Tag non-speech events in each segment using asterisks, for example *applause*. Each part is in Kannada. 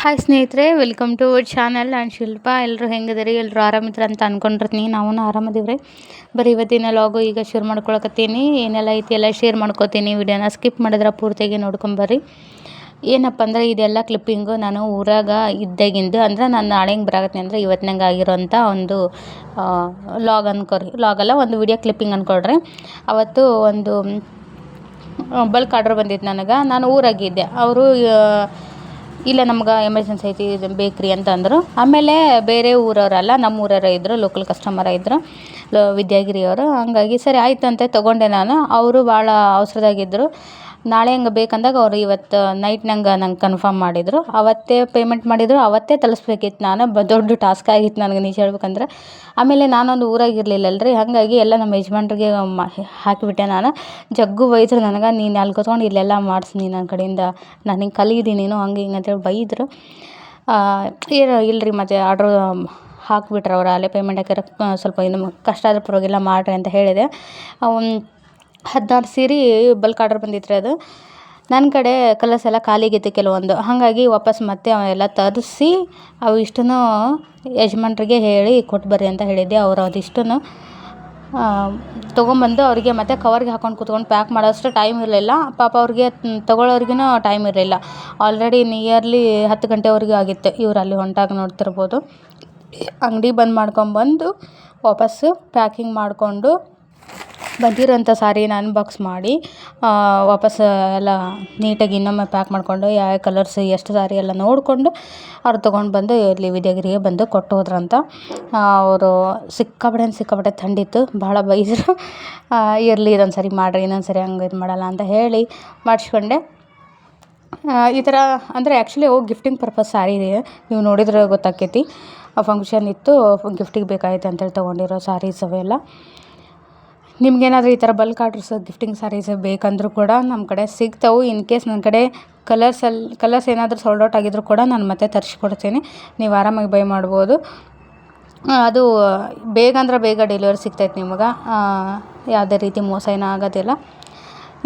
ಹಾಯ್ ಸ್ನೇಹಿತರೆ ವೆಲ್ಕಮ್ ಟು ಅವರ್ ಚಾನಲ್ ನಾನು ಶಿಲ್ಪ. ಎಲ್ಲರೂ ಹೆಂಗದಿರಿ ಎಲ್ಲರೂ ಆರಾಮಿದ್ರ ಅಂತ ಅಂದ್ಕೊಂಡಿರ್ತೀನಿ ನಾವು ಆರಾಮದೀವಿ ರೀ ಬರೀ ಇವತ್ತಿನ ಲಾಗು ಈಗ ಶೇರ್ ಮಾಡ್ಕೊಳಕತ್ತೀನಿ. ಏನೆಲ್ಲ ಐತಿ ಎಲ್ಲ ಶೇರ್ ಮಾಡ್ಕೊತೀನಿ. ವಿಡಿಯೋನ ಸ್ಕಿಪ್ ಮಾಡಿದ್ರೆ ಪೂರ್ತಿಯಾಗಿ ನೋಡ್ಕೊಂಬರ್ರಿ ಏನಪ್ಪ ಅಂದ್ರೆ ಇದೆಲ್ಲ ಕ್ಲಿಪ್ಪಿಂಗು ನಾನು ಊರಾಗ ಇದ್ದಾಗಿಂದು ಅಂದ್ರೆ ನಾನು ನಾಳೆ ಹಿಂಗೆ ಬರಾಗತ್ತೆ ಅಂದರೆ ಇವತ್ತಿನಂಗೆ ಆಗಿರೋಂಥ ಒಂದು ಲಾಗ್ ಅನ್ಕೊರಿ. ಲಾಗಲ್ಲ ಒಂದು ವಿಡಿಯೋ ಕ್ಲಿಪ್ಪಿಂಗ್ ಅಂದ್ಕೊಳ್ರಿ ಅವತ್ತು ಒಂದು ಬಲ್ಕ್ ಆರ್ಡ್ರ್ ಬಂದಿತ್ತು ನನಗೆ. ನಾನು ಊರಾಗಿದ್ದೆ. ಅವರು ಇಲ್ಲ ನಮ್ಗೆ ಎಮರ್ಜೆನ್ಸಿ ಐತಿ ಬೇಕ್ರಿ ಅಂತ ಅಂದರು. ಆಮೇಲೆ ಬೇರೆ ಊರವರಲ್ಲ, ನಮ್ಮ ಊರವರೇ ಇದ್ದರು ಲೋಕಲ್ ಕಸ್ಟಮರ್ ಇದ್ದರು ಲೋ ವಿದ್ಯಾಗಿರಿಯವರು. ಹಂಗಾಗಿ ಸರಿ, ಆಯ್ತಂತೆ, ತಗೊಂಡೆ ನಾನು. ಅವರು ಭಾಳ ಅವಸರದಾಗಿದ್ದರು ನಾಳೆ ಹಂಗೆ ಬೇಕಂದಾಗ ಅವ್ರು ಇವತ್ತು ನೈಟ್ ನಂಗೆ ನಂಗೆ ಕನ್ಫರ್ಮ್ ಮಾಡಿದರು. ಅವತ್ತೇ ಪೇಮೆಂಟ್ ಮಾಡಿದರು, ಅವತ್ತೇ ತಲುಪಿಸ್ಬೇಕಿತ್ತು ನಾನು. ಬ, ದೊಡ್ಡ ಟಾಸ್ಕ್ ಆಗಿತ್ತು ನನಗೆ ನಿಜ ಹೇಳ್ಬೇಕಂದ್ರೆ. ಆಮೇಲೆ ನಾನೊಂದು ಊರಾಗ ಇರಲಿಲ್ಲಲ್ಲ ರೀ ಹಾಗಾಗಿ ಎಲ್ಲ ನಮ್ಮ ಯಜಮಾನ್ರಿಗೆ ಹಾಕಿಬಿಟ್ಟೆ ನಾನು. ಜಗ್ಗು ಬೈದರು ನನಗೆ, ನೀನು ಅಲ್ಲಿ ಕೂತ್ಕೊಂಡು ಇಲ್ಲೆಲ್ಲ ಮಾಡಿಸಿ ನೀನು ನನ್ನ ಕಡೆಯಿಂದ. ನಾನು ಹಿಂಗೆ ಕಲೀರಿ ನೀನು, ಹಂಗೆ ಹಿಂಗೆ ಅಂತೇಳಿ ಬೈದರು. ಏನು ಇಲ್ಲರಿ ಮತ್ತೆ ಆರ್ಡ್ರು ಹಾಕ್ಬಿಟ್ರು ಅವ್ರು. ಅಲ್ಲೇ ಪೇಮೆಂಟ್ ಹಾಕಿರೋ ಸ್ವಲ್ಪ ಇನ್ನು ಕಷ್ಟ ಆದ್ರೆ ಪರವಾಗಿಲ್ಲ ಮಾಡಿರಿ ಅಂತ ಹೇಳಿದೆ. ಹದಿನಾರು ಸೀರೆ ಬಲ್ಕ್ ಆರ್ಡರ್ ಬಂದಿತ್ತು ರೀ ಅದು. ನನ್ನ ಕಡೆ ಕಲರ್ಸ್ ಎಲ್ಲ ಖಾಲಿಯಾಗಿತ್ತು ಕೆಲವೊಂದು. ಹಾಗಾಗಿ ವಾಪಸ್ ಮತ್ತೆ ಅವೆಲ್ಲ ತರಿಸಿ, ಅವು ಇಷ್ಟನ್ನೂ ಯಜಮಾನ್ರಿಗೆ ಹೇಳಿ ಕೊಟ್ಟು ಬರ್ರಿ ಅಂತ ಹೇಳಿದ್ದೆ. ಅವ್ರು ಅದಿಷ್ಟನ್ನು ತೊಗೊಂಬಂದು ಅವರಿಗೆ ಮತ್ತೆ ಕವರ್ಗೆ ಹಾಕೊಂಡು ಕೂತ್ಕೊಂಡು ಪ್ಯಾಕ್ ಮಾಡೋಷ್ಟು ಟೈಮ್ ಇರಲಿಲ್ಲ. ಪಾಪ ಅವ್ರಿಗೆ ತೊಗೊಳೋರ್ಗೂ ಟೈಮ್ ಇರಲಿಲ್ಲ. ಆಲ್ರೆಡಿ ನಿಯರ್ಲಿ ಹತ್ತು ಗಂಟೆವರೆಗೂ ಆಗಿತ್ತು. ಇವ್ರು ಅಲ್ಲಿ ಹೊಂಟಾಗ ನೋಡ್ತಿರ್ಬೋದು. ಅಂಗಡಿ ಬಂದ್ ಮಾಡ್ಕೊಂಬಂದು ವಾಪಸ್ಸು ಪ್ಯಾಕಿಂಗ್ ಮಾಡಿಕೊಂಡು ಬಂದಿರೋಂಥ ಸಾರಿನ ಅನ್ಬಾಕ್ಸ್ ಮಾಡಿ ವಾಪಸ್, ಎಲ್ಲ ನೀಟಾಗಿ ಇನ್ನೊಮ್ಮೆ ಪ್ಯಾಕ್ ಮಾಡಿಕೊಂಡು, ಯಾವ ಕಲರ್ಸ್ ಎಷ್ಟು ಸಾರಿ ಎಲ್ಲ ನೋಡಿಕೊಂಡು, ಅವ್ರು ತೊಗೊಂಡು ಬಂದು ಇಲ್ಲಿ ವಿದ್ಯಾಗಿರಿಗೆ ಬಂದು ಕೊಟ್ಟು ಹೋದ್ರಂತ. ಅವರು ಸಿಕ್ಕಾಪಟ್ಟೆ ಅಂದ್ರೆ ಸಿಕ್ಕಾಪಟ್ಟೆ ಥಂಡಿತ್ತು ಭಾಳ ಬೈದರು. ಇರಲಿ, ಇದೊಂದು ಸರಿ ಮಾಡಿರಿ, ಇನ್ನೊಂದು ಸರಿ ಹಂಗೆ ಇದು ಮಾಡಲ್ಲ ಅಂತ ಹೇಳಿ ಮಾಡಿಸ್ಕೊಂಡೆ. ಈ ಥರ ಅಂದರೆ ಆ್ಯಕ್ಚುಲಿ ಅವು ಗಿಫ್ಟಿಂಗ್ ಪರ್ಪಸ್ ಸಾರಿ ರೀ ನೀವು ನೋಡಿದ್ರೆ ಗೊತ್ತಾಕೈತಿ ಫಂಕ್ಷನ್ ಇತ್ತು ಗಿಫ್ಟಿಗೆ ಬೇಕಾಗಿತ್ತು ಅಂತೇಳಿ ತೊಗೊಂಡಿರೋ ಸಾರೀಸ್ ಅವೆಲ್ಲ. ನಿಮ್ಗೇನಾದರೂ ಈ ಥರ ಬಲ್ಕ್ ಆರ್ಡ್ರಸ್ ಗಿಫ್ಟಿಂಗ್ ಸಾರೀಸ್ ಬೇಕಂದರೂ ಕೂಡ ನಮ್ಮ ಕಡೆ ಸಿಗ್ತವೆ. ಇನ್ ಕೇಸ್ ನನ್ನ ಕಡೆ ಕಲರ್ಸಲ್ಲಿ ಕಲರ್ಸ್ ಏನಾದರೂ ಸೋಲ್ಡ್ ಔಟ್ ಆಗಿದ್ದರೂ ಕೂಡ ನಾನು ಮತ್ತೆ ತರಿಸ್ಕೊಡ್ತೀನಿ. ನೀವು ಆರಾಮಾಗಿ ಬೈ ಮಾಡ್ಬೋದು. ಅದು ಬೇಗ ಅಂದ್ರೆ ಬೇಗ ಡೆಲಿವರಿ ಸಿಗ್ತೈತೆ ನಿಮಗೆ. ಯಾವುದೇ ರೀತಿ ಮೋಸ ಏನೂ ಆಗೋದಿಲ್ಲ.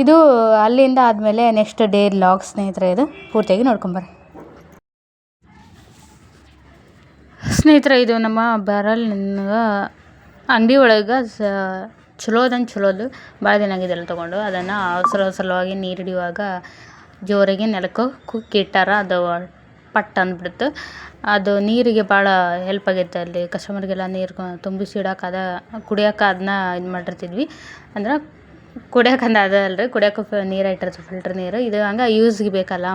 ಇದು ಅಲ್ಲಿಂದ ಆದಮೇಲೆ ನೆಕ್ಸ್ಟ್ ಡೇ ಲಾಗ್ ಸ್ನೇಹಿತರೆ ಇದು. ಪೂರ್ತಿಯಾಗಿ ನೋಡ್ಕೊಂಬರ್ರಿ ಸ್ನೇಹಿತರೆ, ಇದು ನಮ್ಮ ಬ್ಯಾರಲ್ ಅಂಗಡಿ ಒಳಗೆ ಸ ಚಲೋ ಅದಂಗೆ ಚಲೋದು ಭಾಳ ದಿನ ಆಗಿದೆಯಲ್ಲ ತೊಗೊಂಡು. ಅದನ್ನು ಅವಸರ ಸಲುವಾಗಿ ನೀರು ಹಿಡಿಯುವಾಗ ಜೋರಾಗಿ ನೆಲಕ್ಕೆ ಕುಕ್ಕಿಟ್ಟಾರ ಅದು ಪಟ್ ಅಂದ್ಬಿಡ್ತು. ಅದು ನೀರಿಗೆ ಭಾಳ ಹೆಲ್ಪ್ ಆಗೈತೆ ಅಲ್ಲಿ. ಕಸ್ಟಮರ್ಗೆಲ್ಲ ನೀರು ತುಂಬಿಸಿ ಇಡಕ್ಕೆ ಅದ ಕುಡಿಯಕ್ಕೆ ಅದನ್ನ ಇದು ಮಾಡಿರ್ತಿದ್ವಿ. ಅಂದ್ರೆ ಕುಡಿಯಕ್ಕೆ ಅಂದ ಅದ ಅಲ್ರಿ. ಕುಡಿಯಕ್ಕೆ ನೀರು ಇಟ್ಟಿರ್ತೀವಿ ಫಿಲ್ಟರ್ ನೀರು. ಇದು ಹಂಗೆ ಯೂಸ್ಗೆ ಬೇಕಲ್ಲ.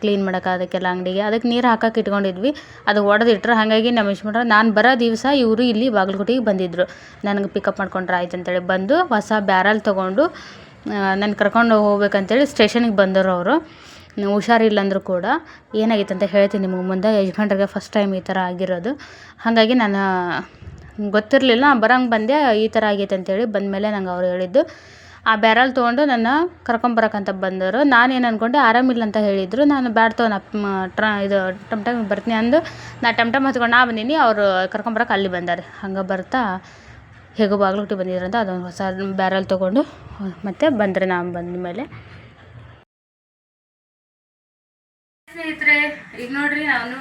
ಕ್ಲೀನ್ ಮಾಡಕ್ಕೆ ಅದಕ್ಕೆಲ್ಲ ಅಂಗಡಿಗೆ. ಅದಕ್ಕೆ ನೀರು ಹಾಕಕ್ಕೆ ಇಟ್ಕೊಂಡಿದ್ವಿ. ಅದು ಒಡೆದಿಟ್ರೆ. ಹಾಗಾಗಿ ನಮ್ಮ ಯಜಮಾನ್ರು, ನಾನು ಬರೋ ದಿವಸ ಇವರು ಇಲ್ಲಿ ಬಾಗಲಕೋಟಿಗೆ ಬಂದಿದ್ದರು ನನಗೆ ಪಿಕಪ್ ಮಾಡ್ಕೊಂಡ್ರೆ ಆಯ್ತು ಅಂತೇಳಿ ಬಂದು ಹೊಸ ಬ್ಯಾರಲ್ ತೊಗೊಂಡು ನನ್ನ ಕರ್ಕೊಂಡು ಹೋಗ್ಬೇಕಂತೇಳಿ ಸ್ಟೇಷನಿಗೆ ಬಂದರು ಅವರು. ಹುಷಾರಿಲ್ಲ ಅಂದರೂ ಕೂಡ. ಏನಾಗಿತ್ತು ಅಂತ ಹೇಳ್ತೀನಿ ನಿಮಗೆ ಮುಂದೆ. ಯಜಮಾನ್ರಿಗೆ ಫಸ್ಟ್ ಟೈಮ್ ಈ ಥರ ಆಗಿರೋದು. ಹಾಗಾಗಿ ನಾನು, ಗೊತ್ತಿರಲಿಲ್ಲ. ಬರೋಂಗೆ ಬಂದೆ. ಈ ಥರ ಆಗೈತೆ ಅಂತೇಳಿ ಬಂದಮೇಲೆ ನಂಗೆ ಅವ್ರು ಹೇಳಿದ್ದು. ಆ ಬ್ಯಾರಲ್ ತೊಗೊಂಡು ನನ್ನ ಕರ್ಕೊಂಬರಕ್ಕಂತ ಬಂದರು. ನಾನೇನು ಅಂದ್ಕೊಂಡೆ ಆರಾಮಿಲ್ಲ ಅಂತ ಹೇಳಿದರು. ನಾನು ಬ್ಯಾಡ್ ತಗೋ, ನಾ ಟ್ರ, ಇದು ಟಮ್ ಟಮ್ ಬರ್ತೀನಿ ಅಂದು ನಾ ಟಮ್ ಟಮ್ ಹತ್ಕೊಂಡು ನಾ ಬಂದೀನಿ. ಅವರು ಕರ್ಕೊಂಬರಕ್ಕೆ ಅಲ್ಲಿ ಬಂದಾರೆ. ಹಂಗೆ ಬರ್ತಾ ಹೇಗೋ ಬಾಗ್ಲಕ್ಕೆ ಬಂದಿದ್ರು ಅಂತ ಅದೊಂದು ಹೊಸ ಬ್ಯಾರಲ್ ತೊಗೊಂಡು ಮತ್ತೆ ಬಂದರೆ ನಾನು ಬಂದ ಮೇಲೆ ಸ್ನೇಹಿತರೆ, ಈಗ ನೋಡ್ರಿ, ನಾನು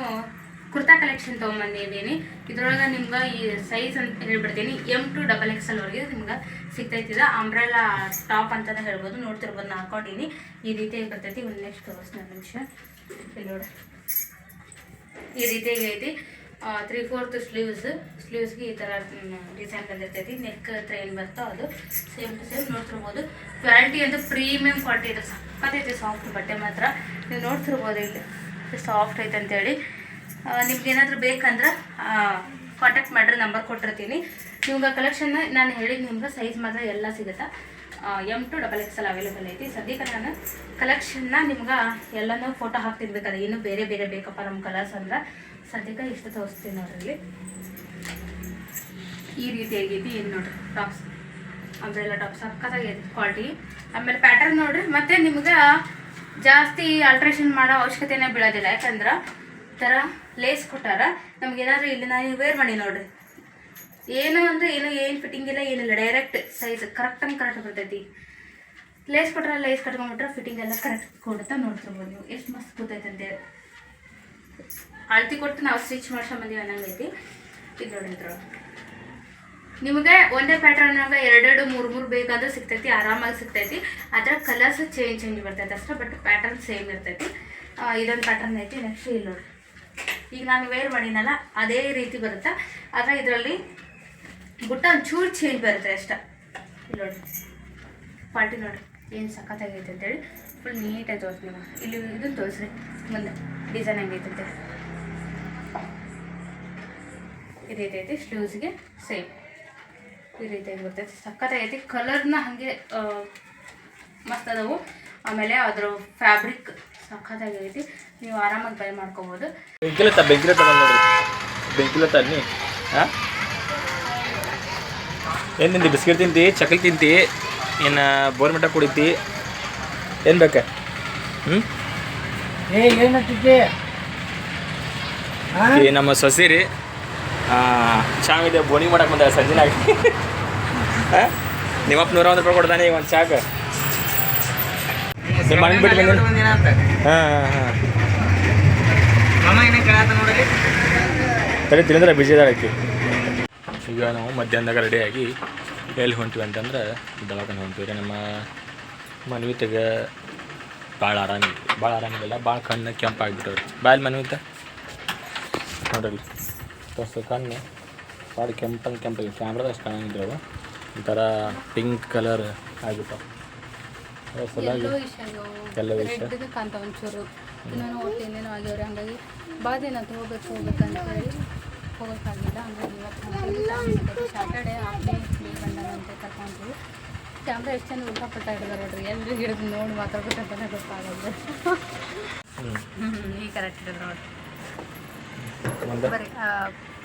ಕುರ್ತಾ ಕಲೆಕ್ಷನ್ ತೊಗೊಂಬಂದಿದ್ದೀನಿ ಇದ್ರೊಳಗೆ ನಿಮ್ಗೆ ಈ ಸೈಜ್ ಅಂತ ಹೇಳ್ಬಿಡ್ತೀನಿ. ಎಂ ಟು ಡಬಲ್ ಎಕ್ಸ್ ಎಲ್ವರೆಗೆ ನಿಮ್ಗೆ ಸಿಗ್ತೈತಿದ ಅಂಬ್ರೆಲಾ ಟಾಪ್ ಅಂತಲೇ ಹೇಳ್ಬೋದು. ನೋಡ್ತಿರ್ಬೋದು ನಾನು ಹಾಕೊಂಡಿನಿ. ಈ ರೀತಿಯಾಗಿ ಬರ್ತೈತಿ. ಒಂದು ನೆಕ್ಸ್ಟ್ ತೋರಿಸ್ತೀನಿ ನಿಮಿಷ. ಇಲ್ಲಿ ನೋಡಿ. ಈ ರೀತಿಯಾಗಿ ಐತಿ. ತ್ರೀ ಫೋರ್ತ್ ಸ್ಲೀವ್ಸ್ ಸ್ಲೀವ್ಸ್ಗೆ ಈ ಥರ ಡಿಸೈನ್ ಬಂದಿರ್ತೈತಿ. ನೆಕ್ ಹತ್ರ ಏನು ಬರ್ತೋ ಅದು. ಸೇಮ್ ಟು ಸೇಮ್ ನೋಡ್ತಿರ್ಬೋದು. ಕ್ವಾಲಿಟಿ ಅಂತ ಪ್ರೀಮಿಯಂ ಕ್ವಾಲಿಟಿ ಇದೆ. ಸಕ್ಕತ್ತೈತಿ ಸಾಫ್ಟ್ ಬಟ್ಟೆ ಮಾತ್ರ. ನೀವು ನೋಡ್ತಿರ್ಬೋದು ಇಲ್ಲಿ. ಸಾಫ್ಟ್ ಐತೆ ಅಂತೇಳಿ. ನಿಮ್ಗೆ ಏನಾದರೂ ಬೇಕಂದ್ರೆ ಕಾಂಟ್ಯಾಕ್ಟ್ ಮಾಡ್ರಿ ನಂಬರ್ ಕೊಟ್ಟಿರ್ತೀನಿ. ನಿಮ್ಗೆ ಕಲೆಕ್ಷನ್ ನಾನು ಹೇಳಿದ ನಿಮ್ಗೆ ಸೈಜ್ ಮಾತ್ರ ಎಲ್ಲ ಸಿಗುತ್ತೆ? M to double X L available ಐತಿ. ಸದ್ಯಕ್ಕೆ ನಾನು ಕಲೆಕ್ಷನ್ನ ನಿಮ್ಗೆ ಎಲ್ಲನೂ ಫೋಟೋ ಹಾಕ್ತಿರ್ಬೇಕಾದ್ರೆ, ಇನ್ನೂ ಬೇರೆ ಬೇರೆ ಬೇಕಪ್ಪ ನಮ್ಮ ಕಲರ್ಸ್ ಅಂದ್ರೆ. ಸದ್ಯಕ್ಕೆ ಇಷ್ಟು ತೋರಿಸ್ತೀನಿ ನೋಡ್ರಿ ಈ ರೀತಿ ಆಗೈತಿ ಏನು ನೋಡ್ರಿ ಟಾಪ್ಸ್ ಅಂಬ್ರೆಲ್ಲ ಟಾಪ್ಸ್ ಸಕ್ಕತ್ತಾಗೈತಿ ಕ್ವಾಲಿಟಿ ಆಮೇಲೆ ಪ್ಯಾಟರ್ನ್ ನೋಡ್ರಿ, ಮತ್ತೆ ನಿಮ್ಗೆ ಜಾಸ್ತಿ ಆಲ್ಟ್ರೇಷನ್ ಮಾಡೋ ಅವಶ್ಯಕತೆನೇ ಬೀಳೋದಿಲ್ಲ. ಯಾಕಂದ್ರೆ ಥರ ಲೇಸ್ ಕೊಟ್ಟಾರ? ನಮ್ಗೆ ಏನಾದರೂ ಇಲ್ಲಿ ನಾನು ವೇರ್ ಮಾಡಿ ನೋಡ್ರಿ. ಏನು ಅಂದರೆ ಏನು ಏನು ಫಿಟ್ಟಿಂಗ್ ಇಲ್ಲ, ಏನಿಲ್ಲ ಡೈರೆಕ್ಟ್ ಸೈಜ್ ಕರೆಕ್ಟ್ ಅಂದ್ ಕರೆಕ್ಟ್ ಬರ್ತೈತಿ. ಲೇಸ್ ಕೊಟ್ಟರೆ ಲೇಸ್ ಕಟ್ಕೊಂಡ್ಬಿಟ್ರೆ ಫಿಟ್ಟಿಂಗ್ ಎಲ್ಲ ಕರೆಕ್ಟ್ ಕೊಡುತ್ತಾ ನೋಡ್ತಿರ್ಬೋದು ನೀವು. ಎಷ್ಟು ಮಸ್ತ್ ಕೂತೈತೆ ಅಂತೇಳಿ ಅಳತಿ ಕೊಟ್ಟು ನಾವು ಸ್ಟಿಚ್ ಮಾಡ್ಸ್ಕೊಂಬಂದೀವಿ ಅನ್ನಂಗೈತಿ ಇದು ನೋಡಿದ್ರು ನಿಮಗೆ ಒಂದೇ ಪ್ಯಾಟರ್ನಾಗ ಎರಡೆರಡು, ಮೂರು ಮೂರು ಬೇಕಾದ್ರೂ ಸಿಗ್ತೈತಿ, ಆರಾಮಾಗಿ ಸಿಗ್ತೈತಿ. ಅದರ ಕಲರ್ಸ್ ಚೇಂಜ್ ಚೇಂಜ್ ಬರ್ತೈತೆ ಅಷ್ಟೇ ಬಟ್ ಪ್ಯಾಟರ್ನ್ ಸೇಮ್ ಇರ್ತೈತಿ. ಇದೊಂದು ಪ್ಯಾಟರ್ನ್ ಐತಿ ನೆಕ್ಸ್ಟ್ ಇಲ್ಲಿ ನೋಡ್ರಿ. ಈಗ ನಾನು ವೇರ್ ಮಾಡಿನಲ್ಲ ಅದೇ ರೀತಿ ಬರುತ್ತೆ? ಆದರೆ ಇದರಲ್ಲಿ ಬುಟ್ಟ ಒಂಚೂರು ಚೇಂಜ್ ಬರುತ್ತೆ ಅಷ್ಟೇ. ನೋಡಿ. ಪಾರ್ಟಿ ನೋಡಿ. ಏನು ಸಖತ್ತಾಗೈತೆ ಅಂತೇಳಿ. ಫುಲ್ ನೀಟಾಗಿ ತೋರಿಸ್ತೀನಿ ನೀವು ಇಲ್ಲಿ ಇದು ತೋರಿಸ್ರಿ. ಮುಂದೆ ಡಿಸೈನ್ ಹೆಂಗೈತೆ ಅಂತ ಈ ರೀತಿ ಐತಿ ಸ್ಲೀವ್ಸ್ಗೆ ಸೇಮ್ ಈ ರೀತಿಯಾಗಿ ಬರ್ತೈತಿ? ಸಖತ್ತಾಗೈತಿ. ಕಲರ್ನ ಹಾಗೆ ಮಸ್ತ್ ಅದಾವು. ಆಮೇಲೆ ಅದರ ಫ್ಯಾಬ್ರಿಕ್ ಸಖತ್ತಾಗೈತಿ ನೀವು ಆರಾಮಾಗಿ ಬೈ ಮಾಡ್ಕೋಬೋದು. ಬೆಂಕಿಲತ್ತ ಬೆಂಕಿಲ ತಗೊಂಡ್ ನೋಡ್ರಿ. ಬೆಂಕಿಲತ್ತ ಅನ್ನಿ ಹಾಂ ಏನು ತಿಂತಿ ಬಿಸ್ಕಿಟ್ ತಿಂತಿ ಚಕಲಿ ತಿಂತಿ ಏನು ಬೋರ್ಮಿಟ ಕುಡಿತಿ? ಏನು ಬೇಕ? ಹ್ಞೂ ಏ ನಮ್ಮ ಸೊಸಿ ರೀ. ಚೆನ್ನಾಗಿದೆ ಬೋನಿ ಮಾಡಕ್ಕೆ ಬಂದ ಸಂಜೆನಾಗ ಹಾಂ *laughs* ನಿಮ್ಮಪ್ಪ ನೂರ ಒಂದು ರೂಪಾಯಿ ಕೊಡ್ತಾನೆ ಈಗ ಒಂದು ಚಾಕ. ನಿಮ್ಮ ಮನೆ ಬಿಟ್ಟು ಹಾ ಹಾಂ ಹಾಂ. ಸರಿ ತಿಳಿದ್ರೆ ಬಿಜಿ ಇದಾಳಕ್ಕೆ ಈಗ ನಾವು ಮಧ್ಯಾಹ್ನದಾಗ ರೆಡಿಯಾಗಿ ಎಲ್ಲಿ ಹೊಂಟಿವಿ ಅಂತಂದ್ರೆ ದವಾಖಾನೆ ಹೊಂಟಿವಿ ರೀ. ನಮ್ಮ ಮನವಿತಾಗ ಭಾಳ ಆರಾಮಿಲ್ಲ ಭಾಳ ಆರಾಮಿಲ್ಲ ಭಾಳ ಕಣ್ಣು ಕೆಂಪಾಗ್ಬಿಟ್ಟವ್ರಿ. ಬಾಯಲ್ಲಿ ಮನ್ವಿತ? ನೋಡ್ರಿ ತೋರ್ಸು ಕಣ್ಣು. ಭಾಳ ಕೆಂಪಂಗೆ ಕೆಂಪಾಗಿ. ಕ್ಯಾಮ್ರಾದಷ್ಟು ಕಾಣಂಗಿದ್ರು ಅವು. ಒಂಥರ ಪಿಂಕ್ ಕಲರ್ ಆಗ್ಬಿಟ್ಟು ಸಲುವಾಗಿ ಎಲ್ಲ ವಿಷಯ ಕಾಂತ ಒಂಚೂರು. ಇನ್ನೇನು ಒಟ್ಟು ಏನೇನೋ ಆಗ್ಯವ್ರಿ ಹಂಗಾಗಿ ಭಾಳ ದಿನ ಆತು ಹೋಗ್ಬೇಕು ಹೋಗ್ಬೇಕಂತ ಹೇಳಿ ಹೋಗೋಕ್ಕಾಗಿಲ್ಲ. ಹಂಗಾಗಿ ಇವತ್ತು ಸ್ಯಾಟರ್ಡೆ ಹಾಫ್ ಡೇ ಲೀವ್ ಬಂದಾಗ ಅಂತ ಕರ್ಕೊಂಡ್ವಿ ಕ್ಯಾಮ್ರಾ ಎಷ್ಟು ಜನ ಉಲ್ಟಾ ಪಟ್ಟ ಹಿಡಿದಾರೆ ನೋಡ್ರಿ. ಎಲ್ಲರೂ ಹಿಡಿದು ನೋಡಿ ಮಾತಾಡ್ಬೇಕಂತಾನೆ ಗೊತ್ತಾಗಲ್ಲ ಹ್ಞೂ ಈ ಕರೆಕ್ಟ್ ಹಿಡಿದ್ರು ನೋಡ್ರಿ. ಬರೀ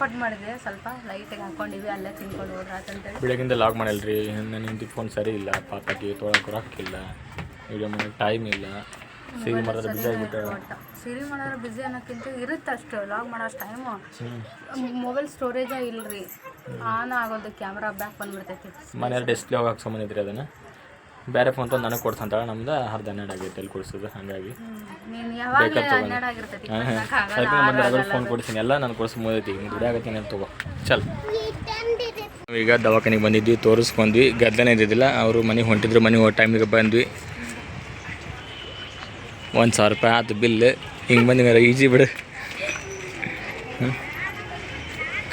ಪಟ್ ಮಾಡಿದೆ ಸ್ವಲ್ಪ ಲೈಟಾಗಿ ಹಾಕೊಂಡಿವಿ ಅಲ್ಲೇ ತಿನ್ಕೊಂಡು ಹೋದ್ರ. ಅಂತೇಳಿ ಬೆಳಗಿಂದ ಲಾಗ್ ಮಾಡಲ್ರಿ ನನ್ನ ಫೋನ್ ಸರಿ ಇಲ್ಲ ಪಾಪಕ್ಕೆ ತೊಗೊಳಕ್ಕೆ ಹಾಕಿಲ್ಲ ವಿಡಿಯೋ ಮನೆ ಟೈಮ್ ಇಲ್ಲ. ಸಿರಿ ಮಾಡಿದ್ರೆ ಬಿಸಿ ಆಗಿಬಿಟ್ಟು ಸಿರಿ ಮಾಡೋದ್ರೆ ಬಿಸಿ ಅನ್ನೋಕ್ಕಿಂತ ಇರುತ್ತೆ ಅಷ್ಟು ಲಾಗ್ ಮಾಡೋ ಅಷ್ಟು ಟೈಮು ಮೊಬೈಲ್ ಸ್ಟೋರೇಜ ಇಲ್ಲರಿ ಆನ್ ಆಗೋದು ಕ್ಯಾಮ್ರಾ ಬ್ಯಾಕ್ ಬಂದ್ಬಿಡ್ತೈತಿ. ಮನೆಯಲ್ಲಿ ಡಿಸ್ಪ್ಲೇ ಹೋಗಕ್ಕೆ ಸಂಬಂಧಿದ್ರಿ ಅದನ್ನು? ಬೇರೆ ಫೋನ್ ತಂದು ನನಗೆ ಕೊಡ್ಸಂತಾಳೆ ನಮ್ದು ಅರ್ಧ ಹನ್ನೆರಡು ಆಗೈತೆ ಅಲ್ಲಿ ಕೊಡ್ಸೋದು. ಹಾಗಾಗಿ ಅದಕ್ಕೆ ಅದ್ರ ಫೋನ್ ಕೊಡ್ತೀನಿ ಎಲ್ಲ ನಾನು ಕೊಡ್ಸಿ ಮುಗಿದೈತಿ ಈಗ ದುಡಿ ಆಗತ್ತೆ ನೀನು ತಗೋ. ಚಲ್. ಈಗ ದವಾಖಾನಿಗೆ ಬಂದಿದ್ವಿ ತೋರಿಸ್ಕೊಂಡ್ವಿ. ಗದ್ದನೇ ಇದ್ದಿದ್ದಿಲ್ಲ. ಅವರು ಮನೆಗೆ ಹೊಂಟಿದ್ರು ಮನೆಗೆ ಟೈಮಿಗೆ ಬಂದ್ವಿ. ಒಂದು ಸಾವಿರ ರೂಪಾಯಿ ಆತು ಬಿಲ್. ಹಿಂಗೆ ಬಂದು ಈಜಿ ಬಿಡು.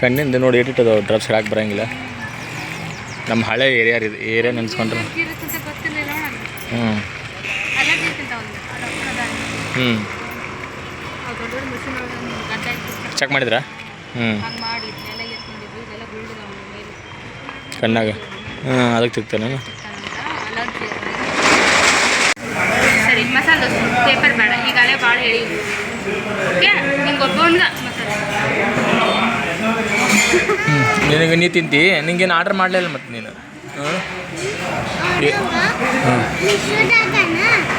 ಕಣ್ಣಿಂದ ನೋಡಿ ಇಟ್ಟಿಟ್ಟದ ಡ್ರಪ್ಸ್ ಹಾಕಿ ಬರೋಂಗಿಲ್ಲ. ನಮ್ಮ ಹಳೆ ಏರಿಯಾ ಏರಿಯಾ ನೆನೆಸ್ಕೊಂಡ್ರೆ. ಹ್ಞೂ ಚೆಕ್ ಮಾಡಿದ್ರಾ? ಹ್ಞೂ ಕಣ್ಣಾಗ. ಹಾಂ ಅದಕ್ಕೆ ಅಲರ್ಜಿ ಸರಿ ಮಸಾಲೆ ದೋಸೆ. ಪೇಪರ್ ಬೇಡ. ಈಗಾಗಲೇ ಭಾಳ ಹೇಳಿ ಓಕೆ ನಿಂಗೆ ಒಬ್ಬವನ್ಗ ನಿನಗೆ ನೀ ತಿಂತಿ? ನಿಂಗೇನು ಆರ್ಡರ್ ಮಾಡಲಿಲ್ಲ ಮತ್ತೆ ನೀನು? ಹ್ಞೂ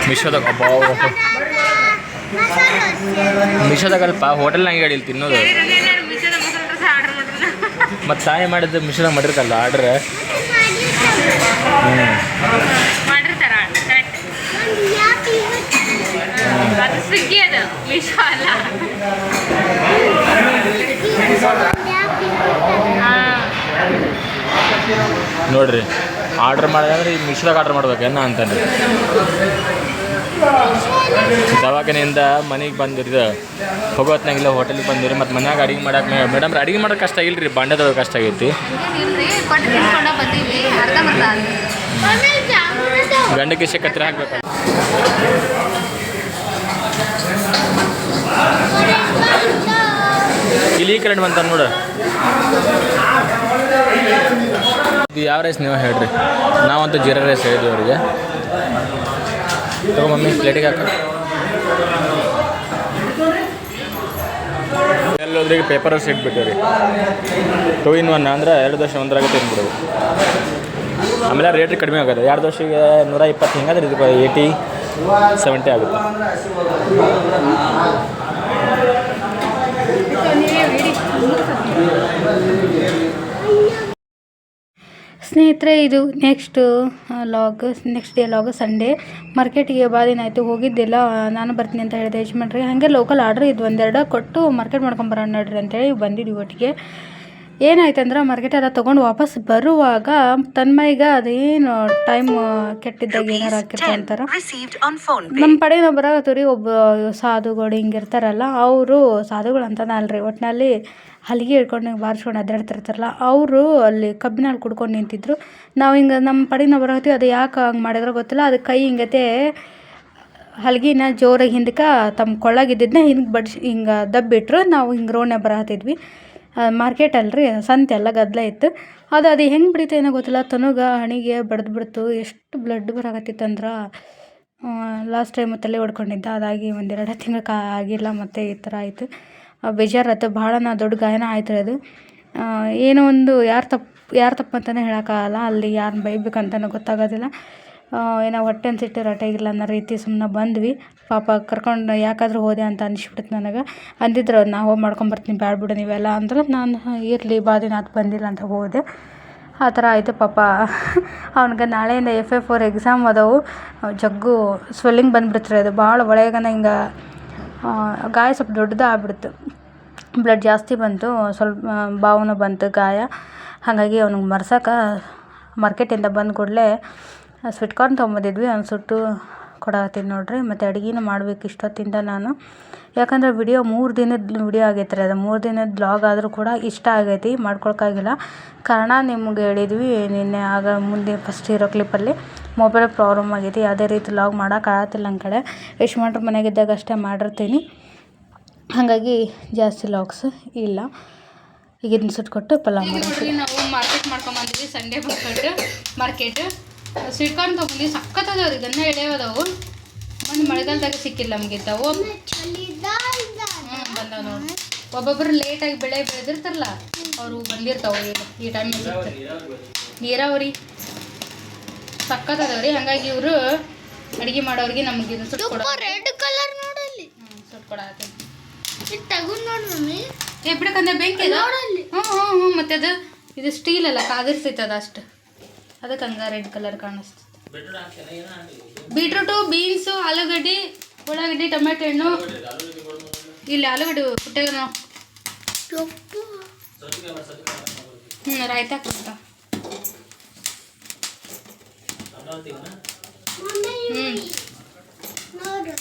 ಮಿಶೋದಾಗ ಅಬ್ಬಾ ಮಿಶೋದಾಗ ಅಲ್ಪ ಹೋಟೆಲ್ನಾಗ ಹೇಳಿ ತಿನ್ನೋದು. ಮತ್ತು ತಾಯಿ ಮಾಡಿದ್ದು ಮಿಶೋದಾಗ ಮಾಡಿರ್ತಲ್ಲ ಆರ್ಡ್ರ್. ನೋಡ್ರಿ. ಆರ್ಡ್ರ್ ಮಾಡಿದ್ರೆ ಈ ಮಿಶೋದಾಗ ಆರ್ಡ್ರ್ ಮಾಡ್ಬೇಕೇನ ಅಂತಂದ್ರೆ. ದವಾಖಾನೆಯಿಂದ ಮನೆಗೆ ಬಂದಿರ್ದು. ಹೋಗೋತ್ನಾಗಿಲ್ಲ ಹೋಟೆಲ್ಗೆ ಬಂದಿರಿ ಮತ್ತು ಮನ್ಯಾಗ ಅಡಿಗೆ ಮಾಡಕ್ಕೆ ಮೇಡಮ್, ಅಡಿಗೆ ಮಾಡೋಕೆ ಕಷ್ಟ ಆಗಿಲ್ಲ ರೀ ಬಾಂಡೆದೊಳಗೆ ಕಷ್ಟ ಆಗೈತಿ. ಗಂಡಕ್ಕೆ ಕತ್ತಿರ ಹಾಕ್ಬೇಕು. ಇಲ್ಲಿ ಕರೆಂಟ್ ಬಂತ ನೋಡು. ಇದು ಯಾವ ರೈಸ್ ನೀವು ಹೇಳ್ರಿ? ನಾವಂತೂ ಜೀರಾ ರೈಸ್ ಹೇಳಿದ್ವಿ ಅವರಿಗೆ. ತಗೋ ಮಮ್ಮಿ ಪ್ಲೇಟಿಗೆ ಹಾಕ. ಎಲ್ಲೋದ್ರಿಗೆ ಪೇಪರ್ ರೈಸ್ ಇಟ್ಬಿಟ್ಟಿವ್ರಿ ಟೂ ಇನ್ ಒನ್ ಅಂದ್ರೆ ಎರಡು ದೋಸೆ ಒಂದರಾಗ ತಿನ್ಬಿಡೋದು. ಆಮೇಲೆ ರೇಟ್ ಕಡಿಮೆ ಆಗುತ್ತೆ ಎರಡು ದೋಸೆಗೆ ನೂರ ಇಪ್ಪತ್ತು ಹಿಂಗಾದ್ರೆ ಇದು ಏಯ್ಟಿ ಸೆವೆಂಟಿ ಆಗುತ್ತೆ. ಸ್ನೇಹಿತರೆ, ಇದು next log next day log Sunday ಮಾರ್ಕೆಟಿಗೆ ಭಾಳ ದಿನ ಆಯಿತು, ಹೋಗಿದ್ದಿಲ್ಲ. ನಾನು ಬರ್ತೀನಿ ಅಂತ ಹೇಳಿದೆ ಯಜಮಾನ್ರಿ ಹಾಗೆ ಲೋಕಲ್ ಆರ್ಡ್ರ್ ಇದು ಒಂದೆರಡು, ಕೊಟ್ಟು ಮಾರ್ಕೆಟ್ ಮಾಡ್ಕೊಂಬರೋಣ ನಡ್ರಿ ಅಂತೇಳಿ ಬಂದಿದ್ವಿ ಒಟ್ಟಿಗೆ. ಏನಾಯ್ತು ಅಂದ್ರೆ ಮಾರ್ಕೆಟ್ ಎಲ್ಲ ತೊಗೊಂಡು ವಾಪಸ್ ಬರುವಾಗ ತನ್ಮೈಗ ಅದೇನು ಟೈಮ್ ಕೆಟ್ಟಿದ್ದಾಗ ಏನಾರು ಹಾಕಿರ್ತಾರೆ ಅಂತಾರ? ನಮ್ಮ ಕಡೆ ನಾವು ಒಬ್ಬ ಸಾಧುಗಳು ಹಿಂಗೆ ಇರ್ತಾರಲ್ಲ ಅವರು ಸಾಧುಗಳು ಅಂತ ಅಲ್ರಿ. ಒಟ್ಟಿನಲ್ಲಿ ಹಲಿಗೆ ಹಿಡ್ಕೊಂಡು ಹಿಂಗೆ ಬಾರಿಸ್ಕೊಂಡು ಅದಾಡ್ತಿರ್ತಾರಲ್ಲ ಅವರು ಅಲ್ಲಿ ಕಬ್ಬಿನಲ್ಲಿ ಕುಡ್ಕೊಂಡು ನಿಂತಿದ್ರು. ನಾವು ಹಿಂಗೆ ನಮ್ಮ ಪಡೆ ನಾವು ಬರಾಕತ್ತೀವಿ ಅದು ಯಾಕೆ ಹಂಗೆ ಮಾಡಿದ್ರೋ ಗೊತ್ತಿಲ್ಲ ಅದು ಕೈ ಹಿಂಗತೆ ಹಲಗಿನ ಜೋರಾಗಿ ಹಿಂದಕ್ಕೆ ತಮ್ಮ ಕೊಳಗಿದ್ದನ್ನ ಹಿಂಗೆ ಬಡ್ಸಿ ಹಿಂಗೆ ದಬ್ಬಿಟ್ರು. ನಾವು ಹಿಂಗೆ ರೋಣೆ ಬರಹತ್ತಿದ್ವಿ ಮಾರ್ಕೆಟ್ ಅಲ್ರಿ, ಸಂತೆ ಎಲ್ಲ ಗದ್ದಲ ಇತ್ತು. ಅದು ಅದು ಹೆಂಗೆ ಬಿಡಿತೇನೋ ಗೊತ್ತಿಲ್ಲ. ತನುಗ ಹಣಿಗೆ ಬಡ್ದು ಬಿಡ್ತು. ಎಷ್ಟು ಬ್ಲಡ್ ಬರಾಕತ್ತಿತ್ತಂದ್ರೆ ಲಾಸ್ಟ್ ಟೈಮ್ ತಲೆ ಹೊಡ್ಕೊಂಡಿದ್ದ. ಅದಾಗಿ ಒಂದೆರಡು ತಿಂಗಳು ಕಾ ಆಗಿಲ್ಲ ಮತ್ತು ಈ ಥರ ಆಯಿತು. ಬೇಜಾರಾಯ್ತು ಭಾಳ ದೊಡ್ಡ ಗಾಯನ ಆಯ್ತು ರೀ ಅದು. ಏನೋ ಒಂದು ಯಾರು ತಪ್ಪು ಯಾರು ತಪ್ಪು ಅಂತಲೇ ಹೇಳೋಕ್ಕಾಗಲ್ಲ ಅಲ್ಲಿ ಯಾರನ್ನ ಬೈಬೇಕಂತಲೂ ಗೊತ್ತಾಗೋದಿಲ್ಲ. ಏನೋ ಹೊಟ್ಟೆ ರಟೆ ಇಲ್ಲ ಅನ್ನೋ ರೀತಿ ಸುಮ್ಮನೆ ಬಂದ್ವಿ. ಪಾಪ ಕರ್ಕೊಂಡು ಯಾಕಾದರೂ ಹೋದೆ ಅಂತ ಅನಿಸ್ಬಿಡ್ತು ನನಗೆ. ಅಂದಿದ್ರು ನಾ ಹೋಗಿ ಮಾಡ್ಕೊಂಬರ್ತೀನಿ ಬ್ಯಾಡ ಬಿಡು, ನೀವೆಲ್ಲ ಅಂದ್ರೆ ನಾನು, ಇರಲಿ ಭಾಳ ದಿನ ಆತು ಬಂದಿಲ್ಲ ಅಂತ ಹೋದೆ. ಆ ಥರ ಆಯಿತು ಪಾಪ. ಅವ್ನಿಗೆ ನಾಳೆಯಿಂದ ಎಫ್ ಎ ಫೋರ್ ಎಕ್ಸಾಮ್ ಅದಾವು. ಜಗ್ಗು ಸ್ವೆಲ್ಲಿಂಗ್ ಬಂದುಬಿಡ್ತಾರೆ ಅದು. ಭಾಳ ಒಳಗನ ಹಿಂಗೆ ಗಾಯ ಸ್ವಲ್ಪ ದೊಡ್ಡದು ಆಗ್ಬಿಡ್ತು. ಬ್ಲಡ್ ಜಾಸ್ತಿ ಬಂತು, ಸ್ವಲ್ಪ ಬಾವುನ ಬಂತು ಗಾಯ. ಹಾಗಾಗಿ ಅವ್ನಿಗೆ ಮರ್ಸೋಕೆ ಮಾರ್ಕೆಟಿಂದ ಬಂದ ಕೂಡಲೇ ಸ್ವೀಟ್ ಕಾರ್ನ್ ತೊಗೊಂಬಂದಿದ್ವಿ ಒಂದು ಸುಟ್ಟು ಕೊಡತ್ತೀನಿ ನೋಡಿರಿ. ಮತ್ತು ಅಡುಗೆನೂ ಮಾಡ್ಬೇಕು ಇಷ್ಟೊತ್ತಿಂದ ನಾನು. ಯಾಕಂದ್ರೆ ವಿಡಿಯೋ ಮೂರು ದಿನದ ವಿಡಿಯೋ ಆಗೈತೆ ರೀ ಅದು. ಮೂರು ದಿನದ ಬ್ಲಾಗ್ ಆದರೂ ಕೂಡ ಇಷ್ಟ ಆಗೈತಿ ಮಾಡ್ಕೊಳಕ್ಕಾಗಿಲ್ಲ ಕಾರಣ ನಿಮ್ಗೆ ಹೇಳಿದ್ವಿ, ನಿನ್ನೆ ಆಗ ಮುಂದೆ ಫಸ್ಟ್ ಇರೋ ಕ್ಲಿಪ್ಪಲ್ಲಿ ಮೊಬೈಲ್ ಪ್ರಾಬ್ಲಮ್ ಆಗೈತಿ. ಯಾವುದೇ ರೀತಿ ಲಾಗ್ ಮಾಡೋಕ್ಕಾಗತ್ತಿಲ್ಲ ನನ್ನ ಕಡೆ. ಯಶ್ವಂಟ್ರ ಮನೆಗಿದ್ದಾಗ ಅಷ್ಟೇ ಮಾಡಿರ್ತೀನಿ. ಹಾಗಾಗಿ ಜಾಸ್ತಿ ಲಾಗ್ಸ್ ಇಲ್ಲ. ಈಗ ಇದನ್ನ ಸುಟ್ಕೊಟ್ಟು ಪಲಾವ್ ಮಾಡಿ ನಾವು ಮಾರ್ಕೆಟ್ ಮಾಡ್ಕೊಂಬಂದಿದ್ವಿ ಸಂಡೇ ಬಂದ್ಬಿಟ್ಟು ಮಾರ್ಕೆಟ್ ಕಾರ್ನ್ ತೊಗೊಂಡು ರೀ ಗನ್ನ ಎಳೆಯವದವು ಒಂದು ಮಳೆಗಾಲದಾಗ ಸಿಕ್ಕಿಲ್ಲ ನಮಗೆ ಇದ್ದಾವು ಬಂದಾವ ನೋಡಿ. ಒಬ್ಬೊಬ್ರು ಲೇಟಾಗಿ ಬೆಳೆ ಬೆಳೆದಿರ್ತಾರಲ್ಲ ಅವರು ಬಂದಿರ್ತಾವೆ ಈ ಟೈಮ್ ನೀರಾವರಿ ಸಖತ್ ಅದಾವ ರೀ ಹಾಗಾಗಿ ಇವರು ಅಡುಗೆ ಮಾಡೋರಿಗೆ ನಮಗೆ ಇದು ಸುಟ್ಕೊಡ ರೆಡ್ ಕಲರ್ ನೋಡಲ್ಲಿ ತಗೊಂಡ್ ನೋಡ್ ಮಮ್ಮಿ. ಬೆಂಕಿ ಅದ ಹ್ಞೂ ಹ್ಞೂ ಹ್ಞೂ ಮತ್ತೆ ಅದು ಇದು ಸ್ಟೀಲ್ ಅಲ್ಲ ಕಾದಿರ್ತೈತೆ ಅದು ಅಷ್ಟು. ಅದಕ್ಕೆ ಹಂಗೆ ರೆಡ್ ಕಲರ್ ಕಾಣಿಸ್ತದೆ ಬೀಟ್ರೂಟು ಬೀನ್ಸು ಆಲೂಗಡ್ಡೆ ಉಳ್ಳಾಗಡ್ಡಿ ಟೊಮೆಟೊ ಹಣ್ಣು ಇಲ್ಲಿ ಆಲೂಗಡ್ಡೆ ಪುಟ್ಟಾಗ ಯಪ್ಪಾ. ಹ್ಞೂ ರಾಯ್ತ ಕೊಡ್ತಾ ಹ್ಞೂ ನೋಡು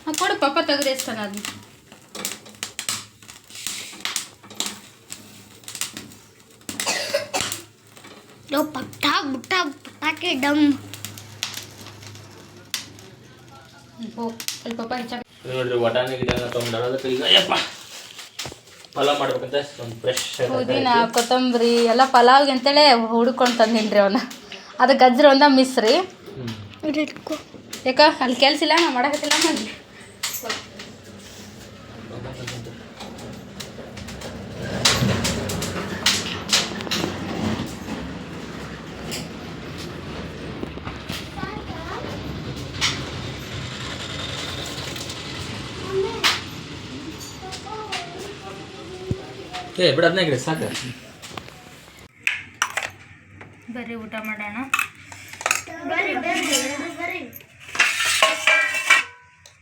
ಹಾಂ ಕೊಡು ಪಾಪ ತೆಗೆದೇಸ್ತಾನ ಅದನ್ನ ಲೋ ಪಟ್ಟ ಬುಟ್ಟ ಪಟಾಕಿ ಡಮ್. ನೋಡ್ರಿ ವಟಾಣಿ ಗಿಡ ತೊಗೊಂಡಾರ ಅದಕ್ಕೆ ಈಗ ಅಯ್ಯಪ್ಪ ಪಲಾವ್ ಮಾಡ್ಬೇಕಂತ ಒಂದು ಫ್ರೆಶ್ ಪುದೀನ ಕೊತ್ತಂಬರಿ ಎಲ್ಲ ಪಲಾವ್ಗೆ ಅಂತೇಳಿ ಹುಡ್ಕೊಂಡು ತಂದಿನ್ರಿ ರೀ ಅವನ್ನ ಅದು ಗಜ್ರ ಒಂದ ಮಿಸ್ ರೀ ಯಾಕ ಅಲ್ಲಿ ಕೆಲ್ಸ ಇಲ್ಲ ನಾ ಮಾಡಕತ್ತಿಲ್ಲ ಮಾಡಿ ಏ ಬಿಡ ಅದನ್ನೇ ಗಿಡ ಸಾಕು. ಬರ್ರಿ ಊಟ ಮಾಡೋಣ.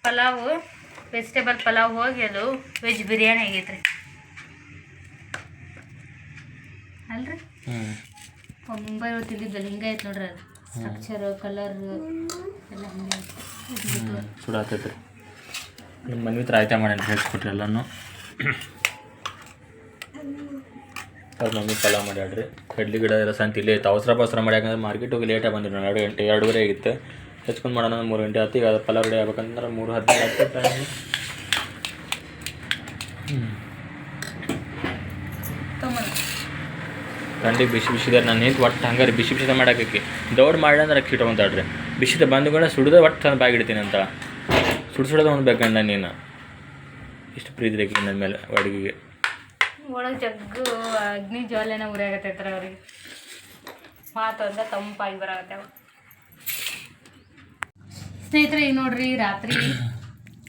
ಪಲಾವು ವೆಜಿಟೇಬಲ್ ಪಲಾವ್ ಹೋಗಿ ಅದು ವೆಜ್ ಬಿರಿಯಾನಿ ಆಗೈತ್ರಿ. ಅಲ್ರಿ? ಒಳಗೆ ತಿಂದಿದ್ದಲ್ಲ ಹಿಂಗೆ ಐತೆ ನೋಡ್ರಿ ಅದು. ಸ್ಟ್ರಕ್ಚರ್ ಕಲರ್ ಎಲ್ಲ ಹಿಂಗೆ ಸುಡಾತೈತ್ರಿ ನಿಮ್ಮ ಮನೆ ಹತ್ರ ಆಯ್ತಾ ಮಾಡಿ ಹೇಳ್ಸ್ಕೊಟ್ರಿ ಎಲ್ಲನೂ. ಅವ್ರ ಮಮ್ಮಿ ಪಲಾವ್ ಮಾಡ್ಯಾಡ್ರಿ ಕಡ್ಲಿ ಗಿಡ ಎಲ್ಲ ಸಂತ ಇಲ್ಲೇ ಇತ್ತು. ಅವಸರ ಬಸರ ಮಾಡ್ಯಾಕಂದ್ರೆ ಮಾರ್ಕೆಟ್ ಹೋಗಿ ಲೇಟಾಗಿ ಬಂದ್ರಿ ನಾವು ಎರಡು ಗಂಟೆ, ಎರಡೂವರೆ ಆಗಿತ್ತು. ಹೆಚ್ಕೊಂಡು ಮಾಡೋಣ ಮೂರು ಗಂಟೆ ಆಯ್ತು ಈಗ ಅದು ಪಲಾವ್ ರೆಡಿ ಆಗ್ಬೇಕಂದ್ರೆ ಮೂರು ಹದಿನೈದು ಆಯ್ತು ಟೈಮ್ ಗಂಡಿಗೆ ಬಿಸಿ ಬಿಸಿದ ನಾನು ನಿಂತು ಒಟ್ಟು ಹಂಗಾರೆ ಬಿಸಿ ಬಿಸಿದ ಮಾಡಾಕಿ ದೌಡ್ ಮಾಡಿ ಅಂದ್ರೆ ಅಕ್ಕಿ ಇಟ್ಕೊಂತಾಳ್ರಿ ಬಿಸಿದ ಬಂದುಗಳ ಸುಡ್ದ ಒಟ್ಟು ತಂದು ಬಾಗಿಡ್ತೀನಿ ಅಂತ. ಸುಡ್ ಸುಡೋದು ಒಂದು ಬೇಕಂಡ ನೀನು. ಇಷ್ಟು ಪ್ರೀತಿ ನನ್ನ ಮೇಲೆ, ಅಡುಗೆಗೆ. ಒಳಗೆ ಜಗ್ಗು ಅಗ್ನಿ ಜ್ವಾಲೆನ ಉರಿಯಾಗತ್ತೈತ್ರ ಅವ್ರಿಗೆ. ಮಾತು ಅಂದ್ರೆ ತಂಪಾಗಿ ಬರಾಗತ್ತವ ಸ್ನೇಹಿತರೆ, ಈಗ ನೋಡ್ರಿ, ರಾತ್ರಿ